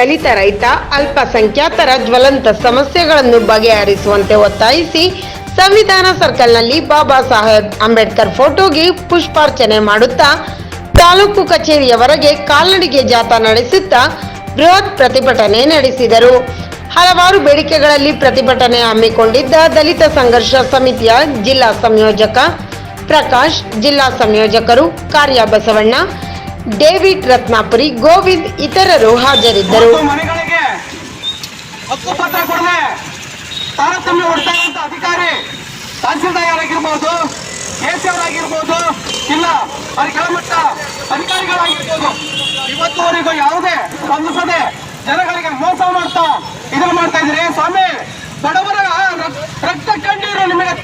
ದಲಿತ ರೈತ, ಅಲ್ಪಸಂಖ್ಯಾತರ ಜ್ವಲಂತ ಸಮಸ್ಯೆಗಳನ್ನು ಬಗೆಹರಿಸುವಂತೆ ಒತ್ತಾಯಿಸಿ ಸಂವಿಧಾನ ಸರ್ಕಲ್ನಲ್ಲಿ ಬಾಬಾ ಸಾಹೇಬ್ ಅಂಬೇಡ್ಕರ್ ಫೋಟೋಗೆ ಪುಷ್ಪಾರ್ಚನೆ ಮಾಡುತ್ತಾ ತಾಲೂಕು ಕಚೇರಿಯವರೆಗೆ ಕಾಲ್ನಡಿಗೆ ಜಾಥಾ ನಡೆಸುತ್ತಾ ಬೃಹತ್ ಪ್ರತಿಭಟನೆ ನಡೆಸಿದರು. ಹಲವಾರು ಬೇಡಿಕೆಗಳಲ್ಲಿ ಪ್ರತಿಭಟನೆ ಹಮ್ಮಿಕೊಂಡಿದ್ದ ದಲಿತ ಸಂಘರ್ಷ ಸಮಿತಿಯ ಜಿಲ್ಲಾ ಸಂಯೋಜಕ ಪ್ರಕಾಶ್, ಜಿಲ್ಲಾ ಸಂಯೋಜಕರು ಕಾರ್ಯ ಬಸವಣ್ಣ ಡೇವಿಡ್ ರತ್ನಾಪುರಿ, ಗೋವಿಂದ್ ಇತರರು ಹಾಜರಿದ್ದರು. ಹಕ್ಕುಪತ್ರ ಕೊಡದೆ ತಾರತಮ್ಯ ಹೊಡ್ತಾ ಇರುವಂತ ಅಧಿಕಾರಿ ತಹಸೀಲ್ದಾರ್ ಆಗಿರ್ಬೋದು ಅವರಾಗಿರ್ಬೋದು ಇಲ್ಲ ಅವ್ರ ಕೆಳಮಟ್ಟ ಅಧಿಕಾರಿಗಳಾಗಿರ್ಬೋದು, ಇವತ್ತುವರೆಗೂ ಯಾವುದೇ ಸ್ಪಂದಿಸದೆ ಜನಗಳಿಗೆ ಮೋಸ ಮಾಡ್ತಾ ಇದನ್ನ ಮಾಡ್ತಾ ಇದ್ರಿ ಸ್ವಾಮಿ, ಬಡವರ ರಕ್- ರಕ್ತ ಕಣ್ಣೀರು ನಿಮಗೆ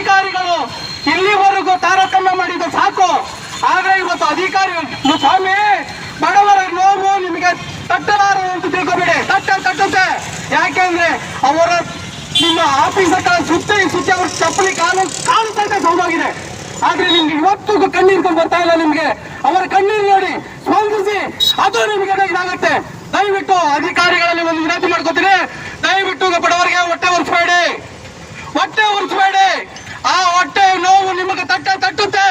ಅಧಿಕಾರಿಗಳು ಇಲ್ಲಿವರೆಗೂ ತಾರತಮ್ಯ ಮಾಡಿದ್ದು ಸಾಕು. ಆದ್ರೆ ಇವತ್ತು ಅಧಿಕಾರಿ ಸ್ವಾಮಿ, ಬಡವರ ನೋವು ನಿಮಗೆ ತಟ್ಟಲಾರದು ಅಂತ ತಿಳ್ಕೊಬೇಡಿ. ತಟ್ಟ, ತಟ್ಟುತ್ತೆ. ಯಾಕೆಂದ್ರೆ ಅವರ ನಿಮ್ಮ ಆಫೀಸ್ ಹತ್ರ ಸುತ್ತಿ ಸುತ್ತಿ ಅವ್ರ ಚಪ್ಪಲಿ ಕಾಲು ಕಾಲು ತಟ್ಟೆ ಸೌದಾಗಿದೆ. ಆದ್ರೆ ನಿಮ್ಗೆ ಇವತ್ತಿಗೂ ಕಣ್ಣೀರ್ಕೊಂಡು ಬರ್ತಾ ಇಲ್ಲ ನಿಮ್ಗೆ. ಅವರ ಕಣ್ಣೀರು ನೋಡಿ ಸ್ಪಂದಿಸಿ, ಅದು ನಿಮ್ಗೆ ಇದಾಗತ್ತೆ. ದಯವಿಟ್ಟು ಅಧಿಕಾರಿಗಳಲ್ಲಿ ಒಂದು ವಿನಂತಿ ಮಾಡ್ಕೋತೀನಿ. ದಯವಿಟ್ಟು ಬಡವರಿಗೆ ಹೊಟ್ಟೆ ಒರೆಸ್ಬೇಡಿ. ಹೊಟ್ಟೆ ಒರೆಸ್ಬೇಡಿ. ನಿಮಗೆ ತಟ್ಟ ತಟ್ಟುತ್ತೆ.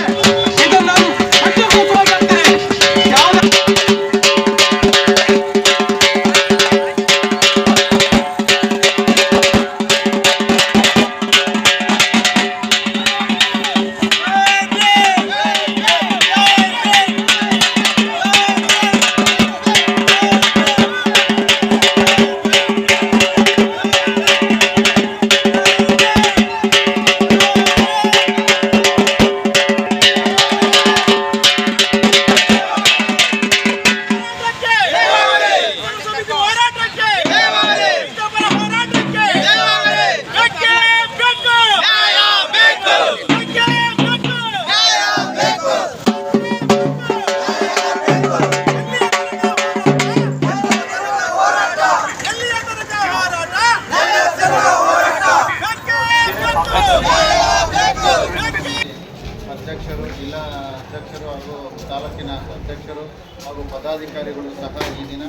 ತಾಲೂಕಿನ ಅಧ್ಯಕ್ಷರು ಹಾಗೂ ಪದಾಧಿಕಾರಿಗಳು ಸಹ ಈ ದಿನ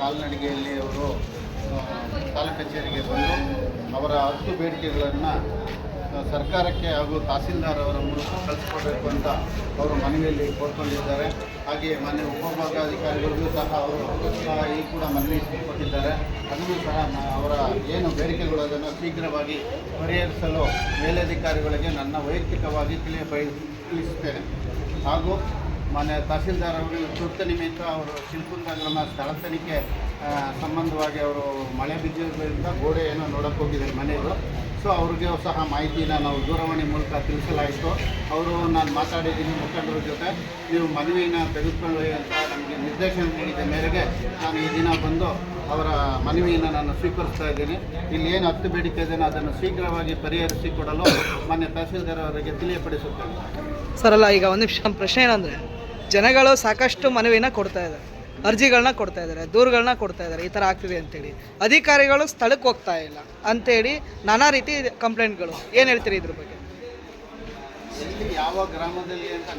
ಕಾಲ್ನಡಿಗೆಯಲ್ಲಿ ಅವರು ತಾಲೂಕು ಕಚೇರಿಗೆ ಬಂದು ಅವರ ಹತ್ತು ಬೇಡಿಕೆಗಳನ್ನು ಸರ್ಕಾರಕ್ಕೆ ಹಾಗೂ ತಹಸೀಲ್ದಾರ್ ಅವರ ಮೂಲಕ ಕಳಿಸ್ಕೊಡ್ಬೇಕು ಅಂತ ಅವರು ಮನವಿಯಲ್ಲಿ ಕೋರ್ಕೊಂಡಿದ್ದಾರೆ. ಹಾಗೆಯೇ ಮನೆ ಉಪವಿಭಾಗಾಧಿಕಾರಿಗಳಿಗೂ ಸಹ ಅವರು ಈ ಕೂಡ ಮನವಿ ಕೊಟ್ಟಿದ್ದಾರೆ. ಅದನ್ನು ಸಹ ಅವರ ಏನು ಬೇಡಿಕೆಗಳು ಅದನ್ನು ಶೀಘ್ರವಾಗಿ ಪರಿಹರಿಸಲು ಮೇಲಧಿಕಾರಿಗಳಿಗೆ ನನ್ನ ವೈಯಕ್ತಿಕವಾಗಿ ತಿಳಿಯ ತಿಳಿಸುತ್ತೇನೆ. ಹಾಗೂ ಮಾನ್ಯ ತಹಸೀಲ್ದಾರ್ ಅವರು ತುರ್ತು ನಿಮಿತ್ತ ಅವರು ಶಿಲ್ಪುಂದ ಗ್ರಾಮ ಸ್ಥಳ ತನಿಖೆ ಸಂಬಂಧವಾಗಿ ಅವರು ಮಳೆ ಬಿದ್ದಿರೋದ್ರಿಂದ ಗೋಡೆ ಏನೋ ನೋಡಕ್ಕೆ ಹೋಗಿದ್ದಾರೆ ಮನೆಯವರು. ಸೊ ಅವ್ರಿಗೆ ಸಹ ಮಾಹಿತಿನ ನಾವು ದೂರವಾಣಿ ಮೂಲಕ ತಿಳಿಸಲಾಯಿತು. ಅವರು ನಾನು ಮಾತಾಡಿದ್ದೀನಿ ಮುಖಂಡರ ಜೊತೆ. ನೀವು ಮನವಿನ ತೆಗೆದುಕೊಳ್ಳಿ ಅಂತ ನಮಗೆ ನಿರ್ದೇಶನ ನೀಡಿದ ಮೇರೆಗೆ ನಾನು ಈ ದಿನ ಬಂದು ಅವರ ಮನವಿಯನ್ನು ನಾನು ಸ್ವೀಕರಿಸ್ತಾ ಇದ್ದೀನಿ. ಇಲ್ಲಿ ಏನು ಹತ್ತು ಬೇಡಿಕೆ ಇದೆ ಅದನ್ನು ಶೀಘ್ರವಾಗಿ ಪರಿಹರಿಸಿಕೊಡಲು ಮಾನ್ಯ ತಹಸೀಲ್ದಾರ್ ಅವರಿಗೆ ತಿಳಿಯಪಡಿಸುತ್ತೇನೆ. ಸರ್, ಅಲ್ಲ, ಈಗ ಒಂದು ನಿಮಿಷ, ಪ್ರಶ್ನೆ ಏನಂದರೆ ಜನಗಳು ಸಾಕಷ್ಟು ಮನವಿನ ಕೊಡ್ತಾ ಇದ್ದಾರೆ. ಅರ್ಜಿಗಳನ್ನ ಕೊಡ್ತಾ ಇದ್ದಾರೆ. ದೂರುಗಳನ್ನ ಕೊಡ್ತಾ ಇದ್ದಾರೆ. ಈ ಥರ ಆಗ್ತಿದೆ ಅಂತೇಳಿ. ಅಧಿಕಾರಿಗಳು ಸ್ಥಳಕ್ಕೆ ಹೋಗ್ತಾ ಇಲ್ಲ. ಅಂತೇಳಿ ನಾನಾ ರೀತಿ ಕಂಪ್ಲೇಂಟ್ಗಳು ಏನು ಹೇಳ್ತೀರಿ ಇದ್ರ ಬಗ್ಗೆ? ಯಾವ ಗ್ರಾಮದಲ್ಲಿ ಅಂತ